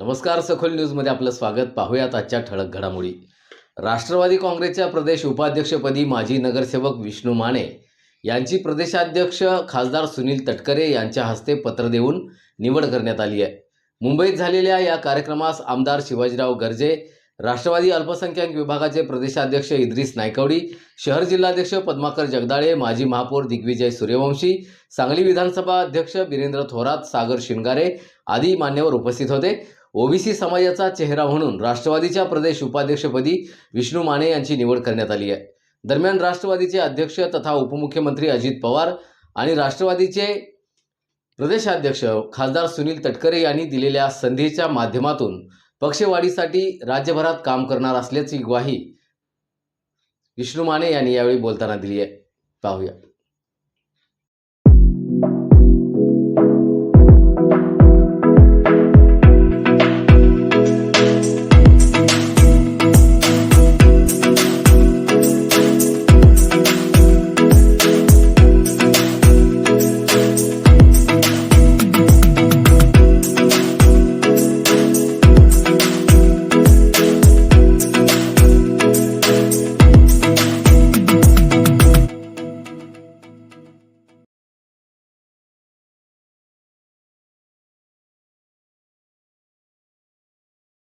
नमस्कार सखोल न्यूजमध्ये आपलं स्वागत. पाहूयात आजच्या ठळक घडामोडी. राष्ट्रवादी काँग्रेसच्या प्रदेश उपाध्यक्षपदी माजी नगरसेवक विष्णू माने यांची प्रदेशाध्यक्ष खासदार सुनील तटकरे यांच्या हस्ते पत्र देऊन निवड करण्यात आली आहे. मुंबईत झालेल्या या कार्यक्रमास आमदार शिवाजीराव गर्जे राष्ट्रवादी अल्पसंख्याक विभागाचे प्रदेशाध्यक्ष इद्रिस नायकवडी शहर जिल्हाध्यक्ष पद्माकर जगदाळे माजी महापौर दिग्विजय सूर्यवंशी सांगली विधानसभा अध्यक्ष बिरेंद्र थोरात सागर शिंगारे आदी मान्यवर उपस्थित होते. ओबीसी समाजाचा चेहरा म्हणून राष्ट्रवादीच्या प्रदेश उपाध्यक्षपदी विष्णू माने यांची निवड करण्यात आली आहे. दरम्यान राष्ट्रवादीचे अध्यक्ष तथा उपमुख्यमंत्री अजित पवार आणि राष्ट्रवादीचे प्रदेशाध्यक्ष खासदार सुनील तटकरे यांनी दिलेल्या संधीच्या माध्यमातून पक्षवाढीसाठी राज्यभरात काम करणार असल्याची ग्वाही विष्णू माने यांनी यावेळी बोलताना दिली आहे. पाहूया.